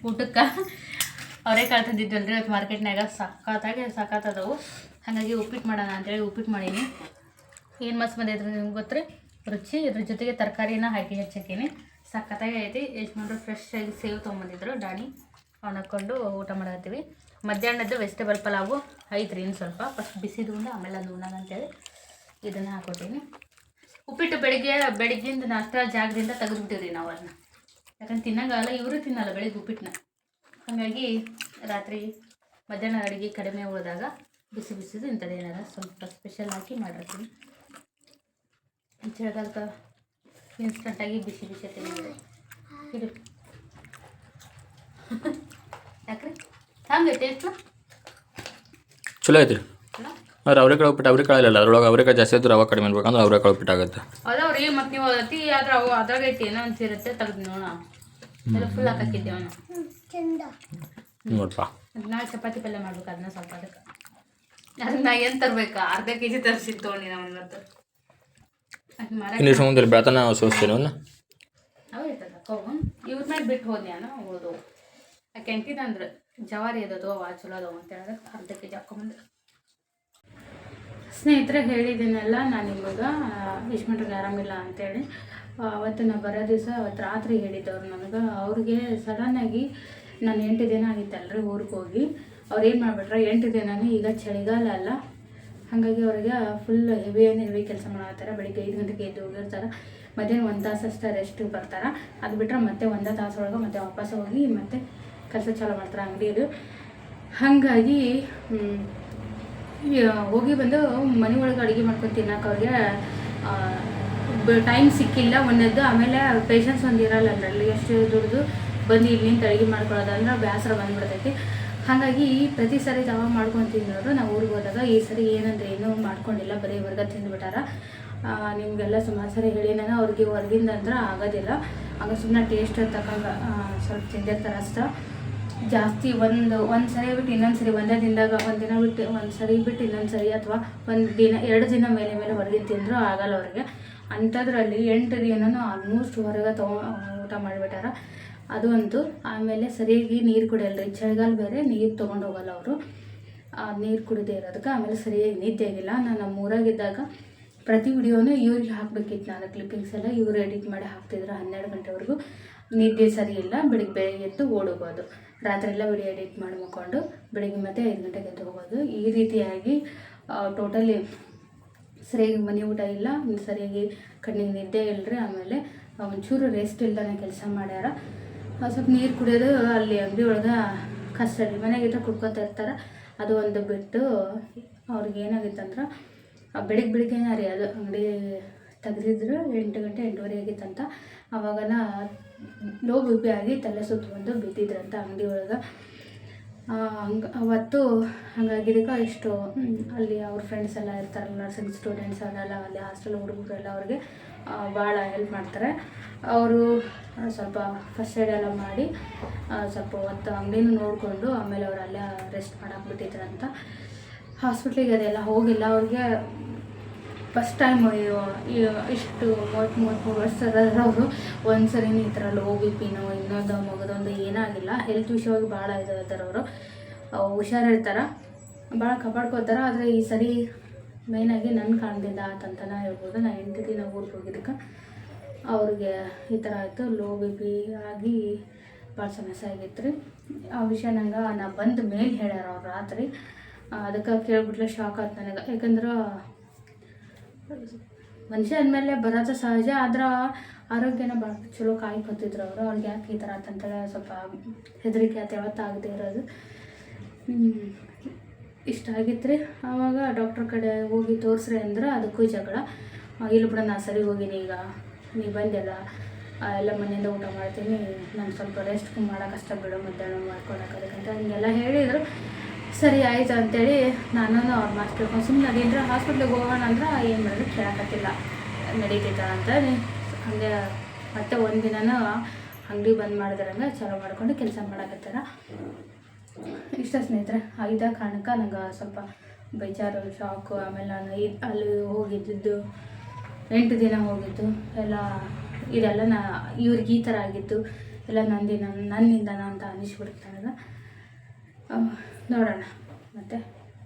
ಊಟಕ್ಕೆ ಅವರೇ ಕಾಳು ಇವತ್ತು ಮಾರ್ಕೆಟ್ನಾಗ ಸಖತ್ತಾಗಿ ಸಖತ್ತದವು. ಹಾಗಾಗಿ ಉಪ್ಪಿಟ್ಟು ಮಾಡೋಣ ಅಂತೇಳಿ ಉಪ್ಪಿಟ್ಟು ಮಾಡೀನಿ. ಏನು ಮಸ್ತ್ ಬಂದೈತ್ರಿ ನಿಮ್ಗೆ ಗೊತ್ತ್ರಿ? ರುಚಿ, ಇದ್ರ ಜೊತೆಗೆ ತರಕಾರಿನ ಹಾಕಿ ಹೆಚ್ಚಾಕೀನಿ. ಸಖತ್ತಾಗಿ ಐತಿ ಯಜಮಾನ್ರು ಫ್ರೆಶ್ ಆಗಿ ಸೇವ್ ತೊಗೊಂಬಂದಿದ್ರು. ಡಾಣಿ ಅವ್ನ ಹಾಕ್ಕೊಂಡು ಊಟ ಮಾಡತ್ತೀವಿ ಮಧ್ಯಾಹ್ನದ್ದು ವೆಜಿಟೇಬಲ್ ಪಲಾವು, ಐತ್ರಿ ಇನ್ನು ಸ್ವಲ್ಪ. ಫಸ್ಟ್ ಬಿಸಿದು ಉಂಡು ಆಮೇಲೆ ಅದು ಉಣ್ಣೋಣ ಅಂತೇಳಿ ಇದನ್ನು ಹಾಕ್ಕೊತೀನಿ ಉಪ್ಪಿಟ್ಟು ಬೆಳಿಗ್ಗೆ, ಬೆಳಿಗ್ಗೆಯಿಂದ ನಾಷ್ಟ ಜಾಗದಿಂದ ತೆಗೆದುಬಿಟ್ಟಿವ್ರಿ ನಾವು ಅದನ್ನ ಯಾಕಂದ್ರೆ ತಿನ್ನಂಗಾಗಲ್ಲ, ಇವರು ತಿನ್ನಲ್ಲ ಬೆಳಿಗ್ಗೆ ಉಪ್ಪಿಟ್ಟನ್ನ ಹಾಗಾಗಿ ರಾತ್ರಿ ಮಧ್ಯಾಹ್ನ ಅಡುಗೆ ಕಡಿಮೆ ಉಳಿದಾಗ ಬಿಸಿ ಬಿಸಿದು ಇಂಥದ್ದು ಏನಾರ ಸ್ವಲ್ಪ ಸ್ಪೆಷಲ್ ಹಾಕಿ ಮಾಡಿರ್ತೀನಿ ಚಳಿಗಾಲ ಇನ್ಸ್ಟಂಟಾಗಿ ಬಿಸಿ ಬಿಸಿ ತಿನ್ನೋದು. ಇದು. *laughs* ಯಾಕ್ರಿ? ಹಂಗೆ ಟೇಸ್ಟು ಚಲೋ? ಐತ್ರಿ. ಅವ್ರ ಅವ್ರೇಕಾಳು ಉಪ್ಪಿಟ್ಟು ಅವ್ರೇಕಾಳು ಇಲ್ಲ ಅದ್ರೊಳಗೆ ಅವ್ರೇಕಾಳು ಜಾಸ್ತಿ ಆದ್ರೆ ರವೆ ಕಡಿಮೆ ಅನ್ಬೇಕಂದ್ರೆ ಅವ್ರೇಕಾಳು ಉಪ್ಪಿಟ್ಟು ಆಗುತ್ತೆ. ಅದಾವ್ರಿ ಮತ್ತೆ ನೀವು ಅತಿ ಆದ್ರೆ ಅವು ಅದ್ರಾಗ ಐತಿ ಏನೋ ಅನ್ಸಿರುತ್ತೆ ತೆಗ್ದು ನೋಡೋಣ. ಎಲ್ಲ ಫುಲ್ ಹಾಕಿದ್ದೇವೆ ನೋಡಪ್ಪ ನಾಳೆ ಚಪಾತಿ ಪಲ್ಯ ಮಾಡ್ಬೇಕು ಅದನ್ನ ಸ್ವಲ್ಪ ಅದಕ್ಕೆ. ಅದನ್ನ ಏನು ತರ್ಬೇಕು? ಅರ್ಧ ಕೆ ಜಿ ತರಿಸಿದ್ದು ತೊಗೊಂಡಿ ನಾವು ಇವತ್ತು ಇನ್ನು ಬೆಳತನ ಸೋಸ್ತೇನೆ ಅವನ್ನ ಅವು ಇರ್ತದ ಕವು ಇವ್ರ ಮೇಲೆ ಬಿಟ್ಟು ಹೋದ್ಯಾನ ಉಳ್ದು ಕೆಂಟಿನ ಅಂದ್ರೆ ಜವಾರಿ ಅವ ಚಲೋ ಅದಾವ ಅಂತ ಹೇಳಿದ್ರೆ ಅರ್ಧ ಕೆ ಜಿ ಸ್ನೇಹಿತರೆ ಹೇಳಿದ್ದೀನಲ್ಲ ನಾನು ಇವಾಗ ಯಶ್ಮಂಟ್ರಿಗೆ ಆರಾಮಿಲ್ಲ ಅಂತೇಳಿ. ಅವತ್ತು ನಾನು ಬರೋ ದಿವಸ ಅವತ್ತು ರಾತ್ರಿ ಹೇಳಿದ್ದವ್ರು ನನಗೆ. ಅವ್ರಿಗೆ ಸಡನ್ನಾಗಿ ನಾನು ಎಂಟು ದಿನ ಆಗಿತ್ತಲ್ರಿ ಊರಿಗೆ ಹೋಗಿ. ಅವ್ರು ಏನು ಮಾಡಿಬಿಟ್ರೆ, ಎಂಟು ದಿನನೂ ಈಗ ಚಳಿಗಾಲ ಅಲ್ಲ. ಹಾಗಾಗಿ ಅವ್ರಿಗೆ ಫುಲ್ ಹೆವಿ ಏನು ಹೆವಿ ಕೆಲಸ ಮಾಡತ್ತಾರೆ ಬೆಳಿಗ್ಗೆ ಐದು ಗಂಟೆಗೆ ಎದ್ದು ಹೋಗಿರ್ತಾರೆ. ಮಧ್ಯಾಹ್ನ ಒಂದು ತಾಸು ಅಷ್ಟೇ ರೆಸ್ಟ್ ಬರ್ತಾರೆ. ಅದು ಬಿಟ್ಟರೆ ಮತ್ತೆ ಒಂದೇ ತಾಸೊಳಗೆ ಮತ್ತೆ ವಾಪಸ್ ಹೋಗಿ ಮತ್ತೆ ಕೆಲಸ ಚಾಲು ಮಾಡ್ತಾರೆ ಅಂಗಡಿದು ಹಾಗಾಗಿ ಹೋಗಿ ಬಂದು ಮನೆ ಒಳಗೆ ಅಡುಗೆ ಮಾಡ್ಕೊಂಡು ತಿನ್ನಕ್ಕೆ ಅವ್ರಿಗೆ ಟೈಮ್ ಸಿಕ್ಕಿಲ್ಲ. ಒಂದದ್ದು ಆಮೇಲೆ ಪೇಷನ್ಸ್ ಒಂದು ಇರಲ್ಲ ಅದರಲ್ಲಿ. ಎಷ್ಟು ದುಡ್ದು ಬಂದು ಇಲ್ಲಿ ನಿಂತು ಅಡುಗೆ ಮಾಡ್ಕೊಳ್ಳೋದು ಅಂದ್ರೆ ಬೇಸರ ಬಂದ್ಬಿಡ್ತೈತಿ. ಹಾಗಾಗಿ ಪ್ರತಿ ಸಾರಿ ತಾವ ಮಾಡ್ಕೊಂಡು ತಿನ್ನೋರು ನಾವು ಊರಿಗೆ ಹೋದಾಗ ಈ ಸರಿ ಏನಂದ್ರೆ ಏನೂ ಮಾಡ್ಕೊಂಡಿಲ್ಲ. ಬರೀ ಹೊರ್ಗ ತಿಂದ್ಬಿಟ್ಟಾರ. ನಿಮಗೆಲ್ಲ ಸುಮಾರು ಸರಿ ಹೇಳಿ. ನಾನು ಅವ್ರಿಗೆ ಹೊರಗಿಂದ ಅಂದ್ರೆ ಆಗೋದಿಲ್ಲ. ಆಗ ಸುಮ್ಮನೆ ಟೇಸ್ಟ್ ತಕ್ಕಂಗೆ ಸ್ವಲ್ಪ ತಿಂದಿರ್ತಾರೆ ಅಷ್ಟೇ. ಜಾಸ್ತಿ ಒಂದು ಒಂದು ಸರಿ ಬಿಟ್ಟು ಇನ್ನೊಂದು ಸರಿ ಒಂದೇ ದಿನದಾಗ ಒಂದು ದಿನ ಬಿಟ್ಟು, ಒಂದು ಸರಿ ಬಿಟ್ಟು ಇನ್ನೊಂದು ಸರಿ ಅಥವಾ ಒಂದು ದಿನ, ಎರಡು ದಿನ ಮೇಲೆ ಮೇಲೆ ಹೊರಗೆ ತಿಂದರೂ ಆಗಲ್ಲ ಅವ್ರಿಗೆ. ಅಂಥದ್ರಲ್ಲಿ ಎಂಟು ದಿನನೂ ಆಲ್ಮೋಸ್ಟ್ ಹೊರಗೆ ತೊಗೊ, ಊಟ ಮಾಡಿಬಿಟ್ಟಾರ. ಅದು ಒಂದು. ಆಮೇಲೆ ಸರಿಯಾಗಿ ನೀರು ಕುಡಿಯಲ್ಲ ಚಳಿಗಾಲ ಬೇರೆ, ನೀರು ತೊಗೊಂಡು ಹೋಗಲ್ಲ ಅವರು. ನೀರು ಕುಡಿದೇ ಇರೋದಕ್ಕೆ ಆಮೇಲೆ ಸರಿಯಾಗಿ ನಿದ್ದೆ ಆಗಿಲ್ಲ. ನಾನು ನಮ್ಮ ಊರಾಗಿದ್ದಾಗ ಪ್ರತಿ ವಿಡಿಯೋನು ಇವ್ರಿಗೆ ಹಾಕ್ಬೇಕಿತ್ತು ನಾನು ಕ್ಲಿಪ್ಪಿಂಗ್ಸ್ ಎಲ್ಲ. ಇವ್ರು ಎಡಿಟ್ ಮಾಡಿ ಹಾಕ್ತಿದ್ರು ಹನ್ನೆರಡು ಗಂಟೆವರೆಗೂ. ನಿದ್ದೆ ಸರಿ ಇಲ್ಲ, ಬೆಳಿಗ್ಗೆ ಬೆಳಿಗ್ಗೆ ಎದ್ದು ಓಡೋಗೋದು. ರಾತ್ರಿ ಎಲ್ಲ ವಿಡಿಯೋ ಎಡಿಟ್ ಮಾಡಿ ಬೆಳಿಗ್ಗೆ ಮತ್ತೆ ಐದು ಗಂಟೆಗೆ ಎದ್ದು ಹೋಗೋದು. ಈ ರೀತಿಯಾಗಿ ಟೋಟಲಿ ಸರಿಯಾಗಿ ಮನೆ ಊಟ ಇಲ್ಲ, ಸರಿಯಾಗಿ ಕಣ್ಣಿಗೆ ನಿದ್ದೆ ಇಲ್ಲರಿ ಆಮೇಲೆ ಒಂಚೂರು ರೆಸ್ಟ್ ಇಲ್ದಾನೆ ಕೆಲಸ ಮಾಡ್ಯಾರ. ಸ್ವಲ್ಪ ನೀರು ಕುಡಿಯೋದು, ಅಲ್ಲಿ ಅಂಗಡಿ ಒಳಗೆ ಕಷ್ಟ ರೀ ಮನೆಗಿದ್ರೆ ಕುಡ್ಕೊತಾ ಇರ್ತಾರೆ. ಅದು ಒಂದು ಬಿಟ್ಟು ಅವ್ರಿಗೆ ಏನಾಗಿತ್ತಂದ್ರೆ ಬೆಳಿಗ್ಗೆ ಬೆಳಿಗ್ಗೆನೇ ರೀ ಅದು ಅಂಗಡಿ ತೆಗೆದಿದ್ರು ಎಂಟು ಗಂಟೆ ಎಂಟೂವರೆ ಆಗಿತ್ತಂತ. ಅವಾಗೆಲ್ಲ ಲೋ ಬಿ ಪಿ ಆಗಿ ತಲೆ ಸುತ್ತ ಬಂದು ಬಿದ್ದಿದ್ರಂತ ಅಂಗಡಿ ಒಳಗೆ. ಹಂಗೆ ಅವತ್ತು ಹಂಗಾಗಿದ್ದಕ್ಕೆ ಇಷ್ಟು ಅಲ್ಲಿ ಅವ್ರ ಫ್ರೆಂಡ್ಸ್ ಎಲ್ಲ ಇರ್ತಾರಲ್ಲ ನರ್ಸಿಂಗ್ ಸ್ಟೂಡೆಂಟ್ಸ್ ಅವರೆಲ್ಲ ಅಲ್ಲಿ ಹಾಸ್ಟೆಲ್ ಹುಡುಗರೆಲ್ಲ ಅವ್ರಿಗೆ ಭಾಳ ಹೆಲ್ಪ್ ಮಾಡ್ತಾರೆ. ಅವರು ಸ್ವಲ್ಪ ಫಸ್ಟ್ ಏಡ್ ಎಲ್ಲ ಮಾಡಿ ಸ್ವಲ್ಪ ಹೊತ್ತು ಅಂಗಡಿನೂ ನೋಡಿಕೊಂಡು ಆಮೇಲೆ ಅವ್ರು ಅಲ್ಲೇ ರೆಸ್ಟ್ ಮಾಡಕ್ಕೆ ಬಿಟ್ಟಿದ್ರಂತ. ಹಾಸ್ಪಿಟ್ಲಿಗೆ ಅದೆಲ್ಲ ಹೋಗಿಲ್ಲ. ಅವ್ರಿಗೆ ಫಸ್ಟ್ ಟೈಮ್ ಇಷ್ಟು ಮೂವತ್ತು ಮೂವತ್ತ್ಮೂರು ವರ್ಷದವರು ಒಂದು ಸರಿ ಈ ಥರ ಲೋ ಬಿ ಪಿನೋ ಇನ್ನೊಂದು ಮಗದೊಂದು ಏನಾಗಿಲ್ಲ ಹೆಲ್ತ್ ವಿಷಯವಾಗಿ ಭಾಳ ಇದು ಇರ್ತಾರೆ ಅವರು. ಹುಷಾರಿರ್ತಾರೆ. ಭಾಳ ಕಾಪಾಡ್ಕೋತಾರೆ ಆದರೆ ಈ ಸರಿ ಮೇಯ್ನಾಗಿ ನನ್ನ ಕಾರಣದಿಂದ ಆತಂತನ ಹೇಳ್ಬೋದು. ನಾನು ಎಂಟು ದಿನ ಊರಿಗೆ ಹೋಗಿದ್ದಕ್ಕೆ ಅವ್ರಿಗೆ ಈ ಥರ ಆಯಿತು. ಲೋ ಬಿ ಪಿ ಆಗಿ ಭಾಳ ಸಮಸ್ಯೆ ಆಗಿತ್ತು ರೀ. ಆ ವಿಷಯ ನಂಗೆ ನಾ ಬಂದ ಮೇಲೆ ಹೇಳ್ಯಾರ ಅವ್ರು ರಾತ್ರಿ. ಅದಕ್ಕೆ ಕೇಳ್ಬಿಟ್ಲೆ ಶಾಕ್ ಆಯ್ತು ನನಗೆ. ಯಾಕಂದ್ರೆ ಮನುಷ್ಯ ಅಂದಮೇಲೆ ಬರೋದು ಸಹಜ, ಆದ್ರೆ ಆರೋಗ್ಯನ ಭಾಳ ಚಲೋ ಕಾಯ್ಕೊತಿದ್ರು ಅವರು. ಅವ್ರಿಗೆ ಯಾಕೆ ಈ ಥರ ಅಂತಂತೇಳಿ ಸ್ವಲ್ಪ ಹೆದರಿಕೆ ಆತ, ಯಾವತ್ತು ಆಗದೆ ಇರೋದು. ಇಷ್ಟ ಆಗಿತ್ತು ರೀ ಆವಾಗ ಡಾಕ್ಟ್ರ್ ಕಡೆ ಹೋಗಿ ತೋರಿಸ್ರಿ ಅಂದ್ರೆ ಅದಕ್ಕೂ ಜಗಳ. ಇಲ್ಲಿ ಬಿಡ, ನಾ ಸರಿ ಹೋಗಿನಿ ಈಗ. ನೀ ಬಂದೆಲ್ಲ ಎಲ್ಲ ಮನೆಯಿಂದ ಊಟ ಮಾಡ್ತೀನಿ. ನಾನು ಸ್ವಲ್ಪ ರೆಸ್ಟ್ ಮಾಡೋಕ್ಕಷ್ಟ ಬಿಡು, ಮಧ್ಯಾಹ್ನ ಮಾಡ್ಕೊಳಕ್ಕೆ ಅದಕ್ಕಂತ ಹಿಂಗೆಲ್ಲ ಹೇಳಿದರು. ಸರಿ, ಆಯ್ತು ಅಂತೇಳಿ ನಾನು ಅವ್ರ ಮಾಸ್ಟರ್ ಸುಮ್ಮನೆ ಅದೇನ್ರ ಹಾಸ್ಪಿಟ್ಲಿಗೆ ಹೋಗೋಣ ಅಂದ್ರೆ ಏನು ಮಾಡಿದ್ರು ಕೇಳಕತ್ತಿಲ್ಲ ನಡೀತೈತ ಅಂತ ಹಂಗೆ ಮತ್ತೆ ಒಂದು ಅಂಗಡಿ ಬಂದ್ ಮಾಡಿದ್ರಂಗೆ ಚಲೋ ಮಾಡ್ಕೊಂಡು ಕೆಲಸ ಮಾಡಕತ್ತಾರ. ಇಷ್ಟ ಸ್ನೇಹಿತರೆ ಐದ ಕಾರಣಕ್ಕೆ ನಂಗೆ ಸ್ವಲ್ಪ ಬೇಜಾರು, ಶಾಕು, ಆಮೇಲೆ ನಾನು ಅಲ್ಲಿ ಹೋಗಿದ್ದಿದ್ದು, ಎಂಟು ದಿನ ಹೋಗಿದ್ದು, ಎಲ್ಲ ಇದೆಲ್ಲ ನಾ ಇವ್ರಿಗೆ ಈ ಥರ ಆಗಿತ್ತು ಎಲ್ಲ ನಂದಿನ ನನ್ನಿಂದನ ಅಂತ ಅನಿಸ್ಬಿಡ್ತಾನೆ ನೋಡೋಣ. ಮತ್ತು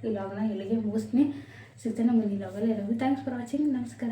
ಈ ಲಾಗ್ನ ಇಲ್ಲಿಗೆ ಮುಗಿಸ್ತೀನಿ. ಸಿಗ್ತಾನೆ ಮುಂದಿನ ಲಾಗಲ್ಲಿ ಎಲ್ಲರಿಗೂ ಥ್ಯಾಂಕ್ಸ್ ಫಾರ್ ವಾಚಿಂಗ್ ನಮಸ್ಕಾರ.